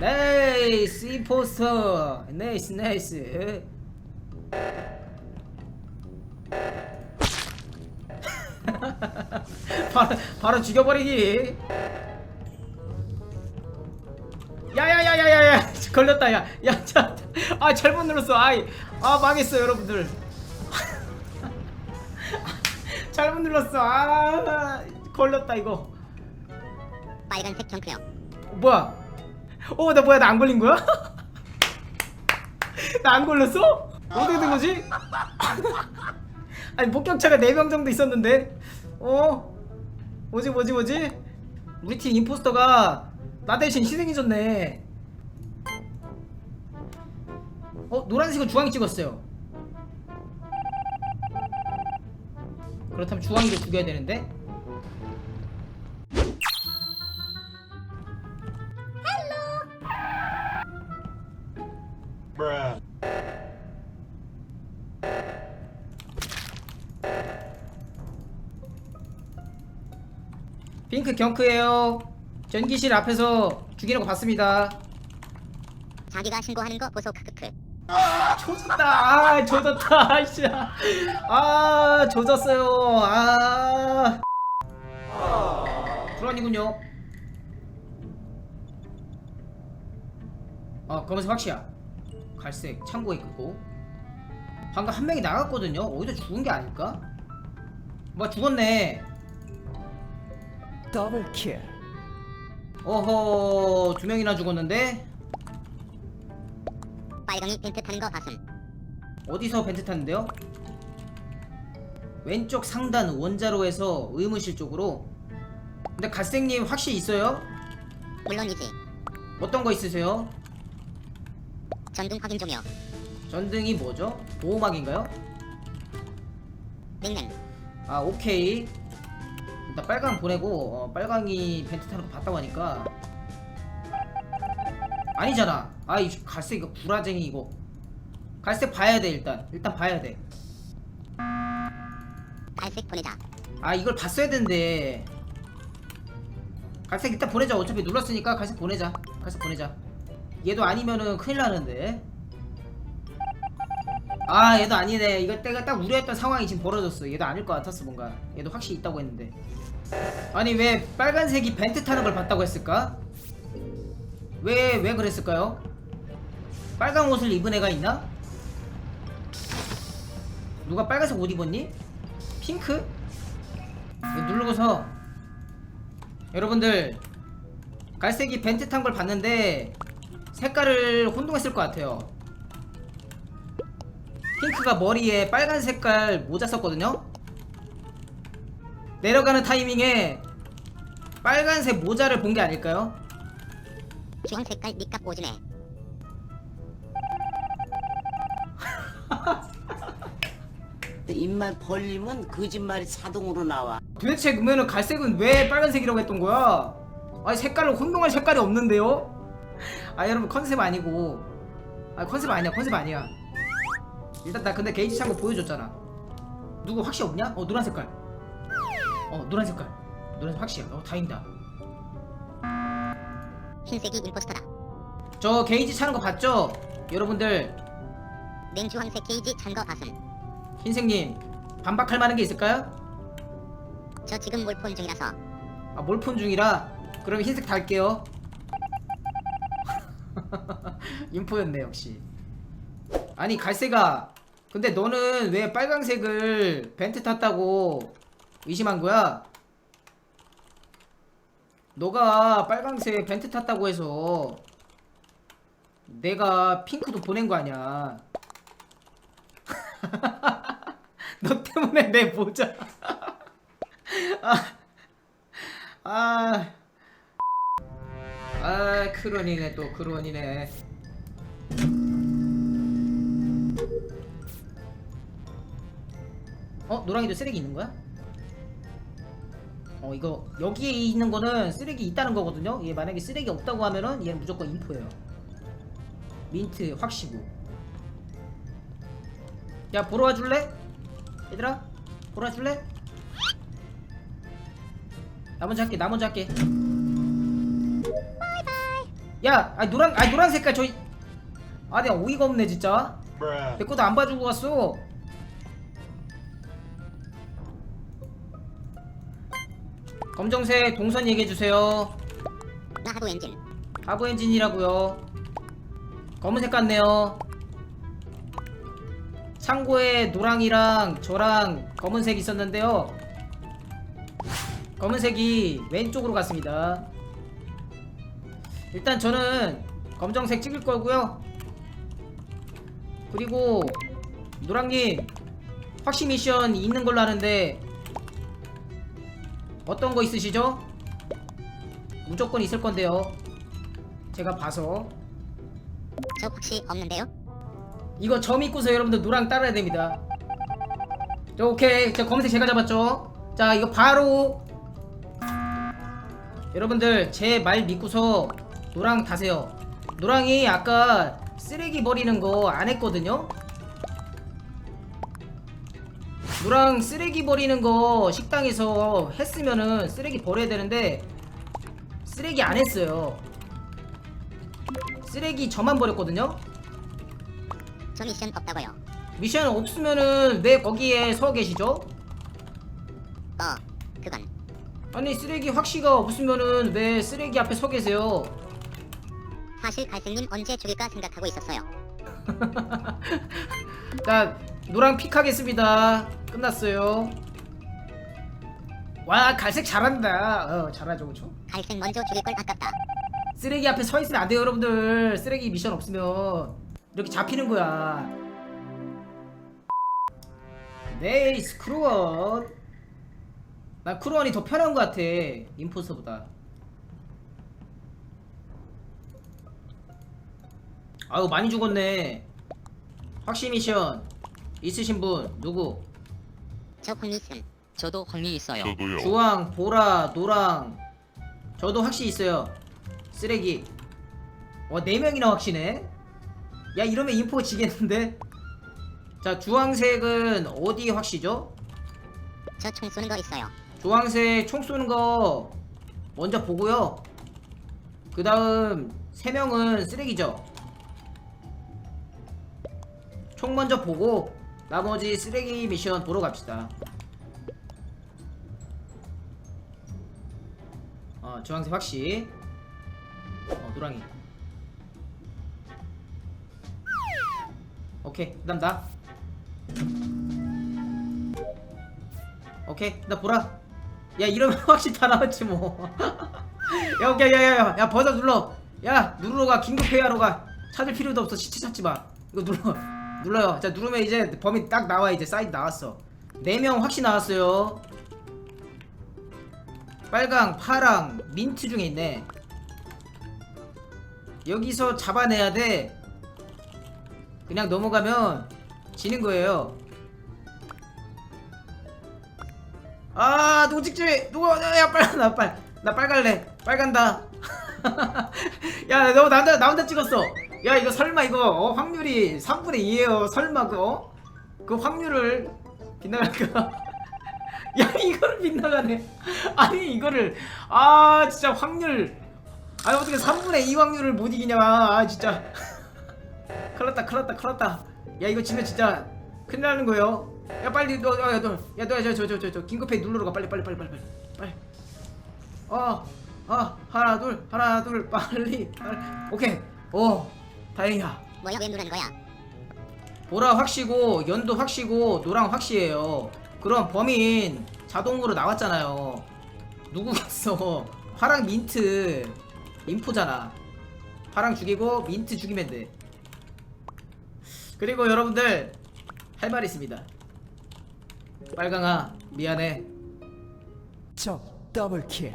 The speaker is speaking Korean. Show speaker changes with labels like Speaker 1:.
Speaker 1: 네이스 임포스터. 네이스 네이스. 바로 바로 죽여버리기. 야야야야야야. 걸렸다 야야아 잘못 눌렀어. 아이 아 망했어 여러분들. 잘못 눌렀어. 아 걸렸다 이거.
Speaker 2: 빨간색 경크요.
Speaker 1: 뭐야 어 나 뭐야 나 안 걸린 거야? 나 안 걸렸어? 어떻게 된 거지? 아니 목격차가 4명 정도 있었는데. 어? 뭐지 뭐지 뭐지? 우리 팀 임포스터가 나 대신 희생해줬네. 어 노란색은 주황이 찍었어요. 그렇다면 주황이를 죽여야 되는데 핑크 경크예요. 전기실 앞에서 죽이는 거 봤습니다.
Speaker 2: 자기가 신고하는 거 보소 크크크.
Speaker 1: 조졌다. 아 조졌다. 아이씨 아 조졌어요. 아. 불안이군요. 아 검은색 확시야 갈색 창고에 있고. 방금 한 명이 나갔거든요. 어디서 죽은 게 아닐까? 뭐 죽었네
Speaker 3: 더블 킬.
Speaker 1: 어허 두 명이나 죽었는데
Speaker 2: 빨강이 벤트 타는 거 봤음.
Speaker 1: 어디서 벤트 탔는데요? 왼쪽 상단 원자로에서 의무실 쪽으로 근데 갈색님 확실히 있어요?
Speaker 2: 물론이지.
Speaker 1: 어떤 거 있으세요?
Speaker 2: 전등 확인 중이요.
Speaker 1: 전등이 뭐죠? 보호막인가요?
Speaker 2: 냉랭.
Speaker 1: 아 오케이 일단 빨강 보내고 어, 빨강이 벤트 타는 거 봤다고 하니까. 아니잖아. 아이 갈색 이거 구라쟁이 이거. 갈색 봐야 돼 일단. 일단 봐야 돼.
Speaker 2: 갈색 보내자.
Speaker 1: 아 이걸 봤어야 되는데. 갈색 일단 보내자. 어차피 눌렀으니까 갈색 보내자. 갈색 보내자. 얘도 아니면은 큰일 나는데 아 얘도 아니네 이거 내가 딱 우려했던 상황이 지금 벌어졌어 얘도 아닐 것 같았어 뭔가 얘도 확실히 있다고 했는데 아니 왜 빨간색이 벤트 타는 걸 봤다고 했을까? 왜 왜 그랬을까요? 빨간 옷을 입은 애가 있나? 누가 빨간색 옷 입었니? 핑크? 누르고서 여러분들 갈색이 벤트 탄 걸 봤는데 색깔을 혼동했을 것 같아요 핑크가 머리에 빨간 색깔 모자 썼거든요 내려가는 타이밍에 빨간색 모자를 본 게 아닐까요?
Speaker 2: 주황 색깔 니값 오지네.
Speaker 4: 입만 벌리면 거짓말이 자동으로 나와.
Speaker 1: 도대체 그러면은 갈색은 왜 빨간색이라고 했던 거야? 아니 색깔로 혼동할 색깔이 없는데요? 아 여러분 컨셉 아니고 아 컨셉 아니야 컨셉 아니야 일단 나 근데 게이지 창고 보여줬잖아 누구 확시 없냐? 어 노란 색깔 어 노란 색깔 노란 색 확시야 어 다행이다
Speaker 2: 흰색이 임포스터다.
Speaker 1: 저 게이지 차는 거 봤죠? 여러분들
Speaker 2: 냉주 황색 게이지 찬 거 봤음.
Speaker 1: 흰색님 반박할 만한 게 있을까요?
Speaker 2: 저 지금 몰폰 중이라서
Speaker 1: 아 몰폰 중이라 그럼 흰색 달게요 인포였네 역시 아니 갈색아 근데 너는 왜 빨강색을 벤트 탔다고 의심한 거야? 너가 빨강색 벤트 탔다고 해서 내가 핑크도 보낸 거 아니야 너 때문에 내 모자 아, 아, 아, 크론이네 또 크론이네. 어, 노랑이도 쓰레기 있는 거야? 어, 이거 여기에 있는 거는 쓰레기 있다는 거거든요. 얘 만약에 쓰레기 없다고 하면은 얘는 무조건 인포예요. 민트 확시고. 야 보러 와줄래? 얘들아 보러 와줄래? 나 먼저 할게 나 먼저 할게 야, 아 노란, 아 노란 색깔 저기. 아, 내가 어이가 없네 진짜. 내 것도 안 봐주고 갔어. 검정색 동선 얘기해 주세요.
Speaker 2: 나 하부 엔진.
Speaker 1: 하부 엔진이라고요. 검은색 같네요. 창고에 노랑이랑 저랑 검은색 있었는데요. 검은색이 왼쪽으로 갔습니다. 일단 저는 검정색 찍을 거고요. 그리고 노랑님 확신 미션 있는 걸로 아는데 어떤 거 있으시죠? 무조건 있을 건데요. 제가 봐서
Speaker 2: 저 혹시 없는데요?
Speaker 1: 이거 점 있고서 여러분들 노랑 따라야 됩니다. 자, 오케이. 자, 검은색 제가 잡았죠. 자, 이거 바로 여러분들 제 말 믿고서 노랑 다세요. 노랑이 아까 쓰레기 버리는 거 안 했거든요. 노랑 쓰레기 버리는 거 식당에서 했으면은 쓰레기 버려야 되는데 쓰레기 안 했어요. 쓰레기 저만 버렸거든요.
Speaker 2: 저 미션 없다고요.
Speaker 1: 미션 없으면은 왜 거기에 서 계시죠?
Speaker 2: 어, 그건
Speaker 1: 아니 쓰레기 확시가 없으면은 왜 쓰레기 앞에 서 계세요?
Speaker 2: 사실 갈색님 언제 죽일까 생각하고 있었어요.
Speaker 1: 자 노랑 픽하겠습니다. 끝났어요. 와 갈색 잘한다. 어 잘하죠 그쵸?
Speaker 2: 갈색 먼저 죽일 걸 아깝다.
Speaker 1: 쓰레기 앞에 서 있으면 안 돼요 여러분들. 쓰레기 미션 없으면 이렇게 잡히는 거야. 네이 스 크루원. 난 크루원이 더 편한 것 같아 임포스터보다. 아유 많이 죽었네. 확신 미션 있으신 분 누구?
Speaker 2: 저 홍미슨.
Speaker 5: 저도 확리 있어요.
Speaker 3: 저도요.
Speaker 1: 주황, 보라, 노랑 저도 확시 있어요 쓰레기 와 4명이나 확시네 야 이러면 인포 지겠는데 자 주황색은 어디 확시죠?
Speaker 2: 저 총 쏘는 거 있어요.
Speaker 1: 주황색 총 쏘는 거 먼저 보고요 그 다음 3명은 쓰레기죠 총 먼저 보고 나머지 쓰레기 미션 보러 갑시다 어 주황색 확시 어 노랑이 오케이 그 다음 나 오케이 나 보라 야 이러면 확실히 다 나왔지 뭐. 야 오케이 야야야 야 버섯 눌러. 야 누르러 가 긴급 회의 하러 가. 찾을 필요도 없어 시체 찾지 마. 이거 눌러 눌러요. 자 누르면 이제 범인 딱 나와 이제 사이드 나왔어. 네 명 확실히 나왔어요. 빨강, 파랑, 민트 중에 있네. 여기서 잡아내야 돼. 그냥 넘어가면 지는 거예요. 아 찍지 누구 야 빨리 나 빨리 나 빨갈래 빨간다 야너 나, 나 혼자 찍었어 야 이거 설마 이거 어, 확률이 3분의 2에요. 설마 그거 그 확률을 빗나갈까? 야 이거를 빗나가네. 아니 이거를 아 진짜 확률. 아니 어떻게 3분의 2 확률을 못 이기냐. 아 진짜. 큰일났다 큰일났다 큰일났다. 야 이거 진짜 큰일 나는 거예요. 야 빨리 너야너야너저저저저 긴급회의 누르러 가. 빨리 빨리 빨리 빨리 빨리 어어 하나 둘 하나 둘 빨리 빨리. 오케이. 오 다행이야
Speaker 2: 뭐야 왜 누르는 거야?
Speaker 1: 보라 확시고 연도 확시고 노랑 확시예요. 그럼 범인 자동으로 나왔잖아요. 누구겠어? 파랑 민트. 인포잖아. 파랑 죽이고 민트 죽이면 돼. 그리고 여러분들 할 말 있습니다. 빨강아 미안해.
Speaker 6: 적 더블킬